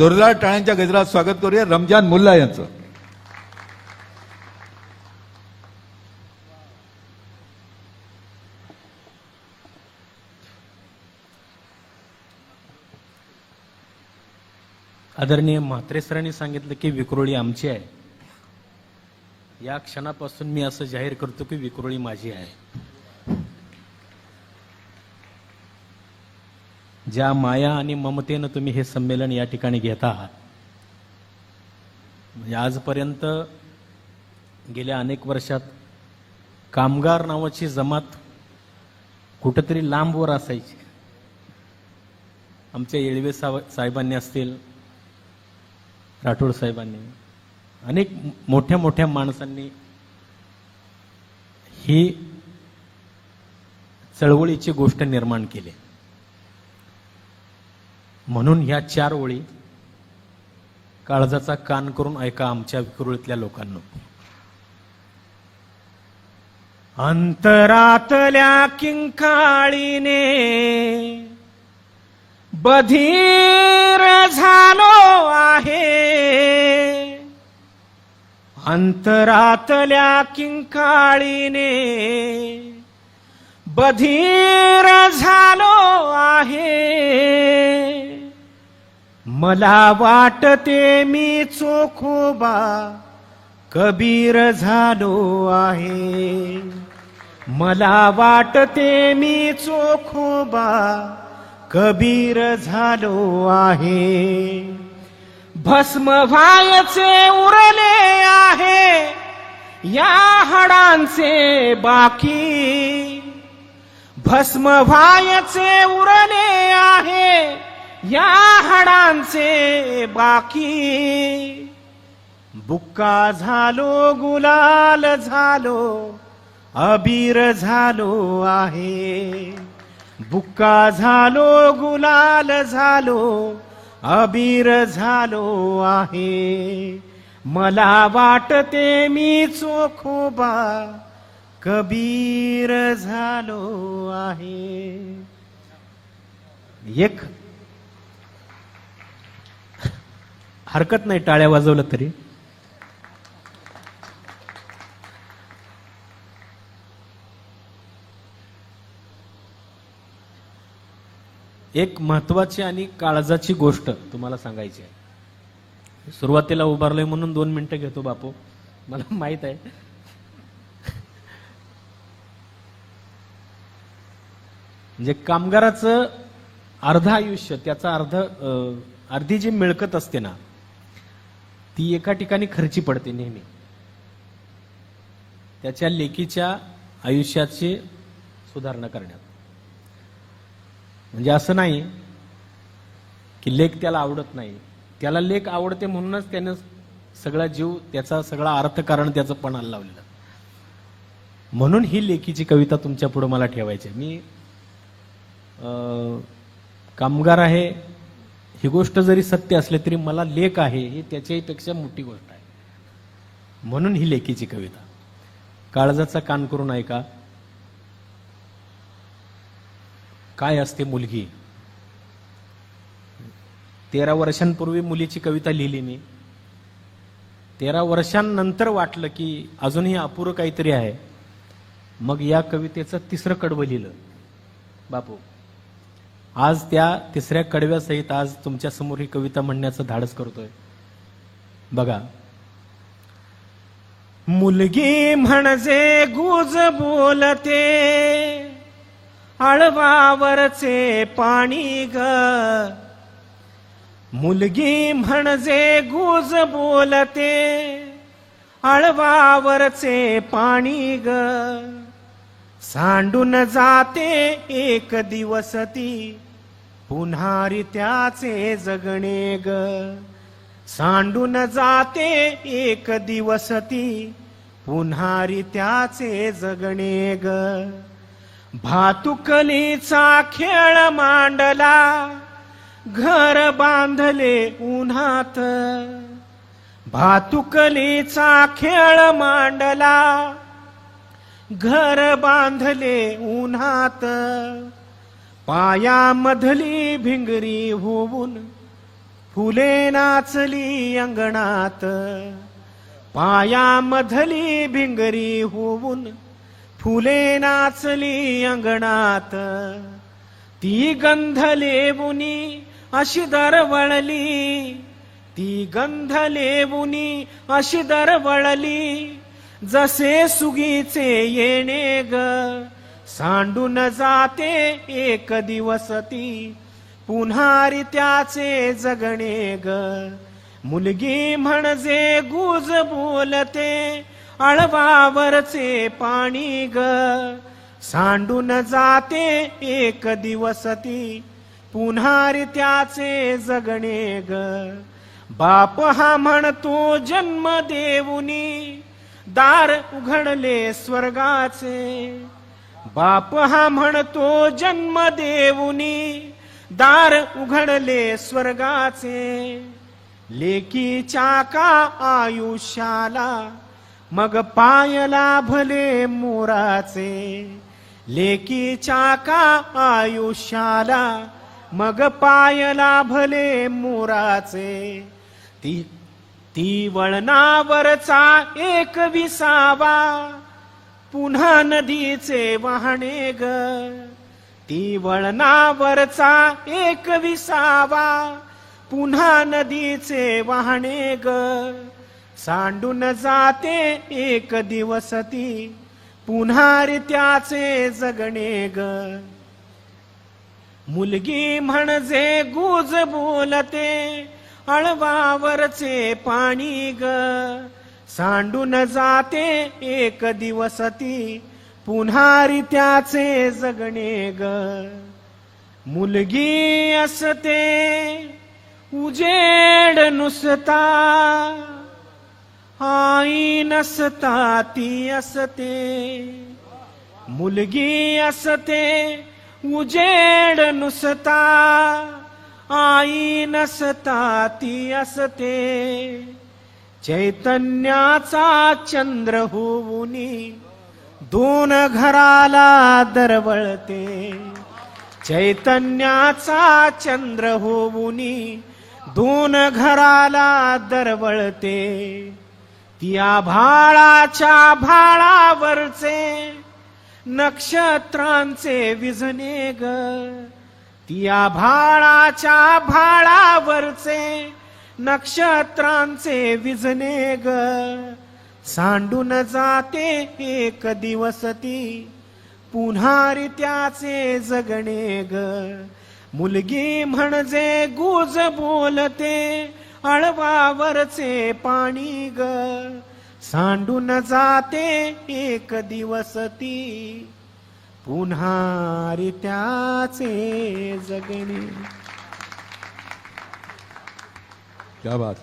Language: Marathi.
जोरदार टाळ्यांच्या गजरात स्वागत करूया रमजान मुल्ला यांचं. आदरणीय म्हात्रे सरांनी सांगितलं की विक्रोळी आमची आहे. या क्षणापासून मी असं जाहीर करतो की विक्रोळी माझी आहे. ज्या माया आणि ममतेनं तुम्ही हे संमेलन या ठिकाणी घेत आहात म्हणजे आजपर्यंत गेल्या अनेक वर्षात कामगार नावाची जमात कुठंतरी लांबवर असायची. आमच्या येळवे साव- साहेबांनी असतील राठोड साहेबांनी अनेक मोठ्या मोठ्या माणसांनी ही चळवळीची गोष्ट निर्माण केली. म्हणून ह्या चार ओळी काळजाचा कान करून ऐका आमच्या विक्रोळीतल्या लोकांना. अंतरातल्या किंकाळीने बधीर झालो आहे. अंतरातल्या किंकाळीने बधीर झालो आहे. मला वाटते मी चोखोबा कबीर झालो आहे. मला वाटते मी चोखोबा कबीर झालो आहे. भस्म व्हायचे उरले आहे या हाडांचे बाकी. भस्म व्हायचे उरले आहे या हाडांचे बाकी. बुक्का झालो गुलाल झालो अबीर झालो आहे. बुक्का झालो गुलाल झालो अबीर झालो आहे. मला वाटते मी चोखोबा कबीर झालो आहे. एक हरकत नाही टाळ्या वाजवलं तरी. एक महत्वाची आणि काळजाची गोष्ट तुम्हाला सांगायची आहे. सुरुवातीला उभारलोय म्हणून दोन मिनिटं घेतो बापू. मला माहीत आहे. म्हणजे कामगाराचं अर्ध आयुष्य त्याचा अर्ध अर्धी जी मिळकत असते ना ती एका ठिकाणी खर्ची पडते नेहमी. त्याच्या लेकीच्या आयुष्याची सुधारणा करण्यात. म्हणजे असं नाही की लेख त्याला आवडत नाही. त्याला लेख आवडते म्हणूनच त्यानं सगळा जीव त्याचा सगळा अर्थकारण त्याचं पणाला लावलेलं. म्हणून ही लेखीची कविता तुमच्यापुढे मला ठेवायची आहे. मी कामगार आहे ही गोष्ट जरी सत्य असली तरी मला लेख आहे ही त्याच्याही पेक्षा मोठी गोष्ट आहे. म्हणून ही लेखीची कविता. काळजाचा कान करून ऐका. काय असते मुलगी? तेरा वर्षांपूर्वी मुलीची कविता लिहिली मी. तेरा वर्षांनंतर वाटलं की अजूनही अपुरं काहीतरी आहे. मग या कवितेचं तिसरं कडवं लिहिलं. बापू आज त्या तिसऱ्या कडव्यासहित आज तुमच्यासमोर ही कविता म्हणण्याचं धाडस करतोय. बघा. मुलगी म्हणजे गुज बोलते आळवावरचे पाणी ग. मुलगी म्हणजे गुज बोलते आळवावरचे पाणी ग. सांडून जाते एक दिवस ती. पुन्हा त्याचे जगणे ग. सांडून जाते एक दिवस ती. पुन्हा त्याचे जगणे ग. भातुकलीचा खेळ मांडला. घर बांधले उन्हात. भातुकलीचा खेळ मांडला. घर बांधले उन्हात. पायामधली भिंगरी होऊन फुले नाचली अंगणात. पायामधली भिंगरी होऊन फुले नाचली अंगणात. ती गंध लेबुनी अशी दरवळली. ती गंध लेबुनी अशी दरवळली. जसे सुगीचे येणे ग. सांडून जाते एक दिवस ती. पुन्हा त्याचे जगणे ग. मुलगी म्हणजे गुज बोलते अळवावरचे पाणी ग. सांडून जाते एक दिवस ती. पुन्हा त्याचे जगणे ग. बाप हा म्हणतो जन्म देऊनी. दार उघडले स्वर्गाचे. बाप हा म्हणतो जन्म देऊनी दार उघडले स्वर्गाचे. लेकीच्या का आयुष्याला मग पायला भले मोराचे. लेकीच्या का आयुष्याला मग पायला भले मोराचे. ती ती वळणावरचा एक विसावा. पुन्हा नदीचे वाहणे ग. ती वळणावरचा एक विसावा. पुन्हा नदीचे वाहणे ग. सांडून जाते एक दिवस ती. पुन्हा त्याचे जगणे ग. मुलगी म्हणजे गुज बोलते अळवावरचे पाणी ग. सांडून जाते एक दिवस ती पुन्हा त्याचे जगणे ग. मुलगी असते उजेड नुसता. आई नसता ती असते. मुलगी असते उजेड नुसता. आई नसता ती असते. चैतन्याचा चंद्र होऊन दोन घराला दरवळते. चैतन्याचा चंद्र होऊन दोन घराला दरवळते. त्या भाळाच्या भाळावरचे नक्षत्रांचे विझने ग. त्या भाळाच्या भाळावरचे नक्षत्रांचे विजने ग. सांडून जाते एक दिवस ती पुन्हा त्याचे जगणे ग. मुलगी म्हणजे गुज बोलते अळवावरचे पाणी ग. सांडून जाते एक दिवस ती पुन्हा त्याचे जगणे. क्या बात.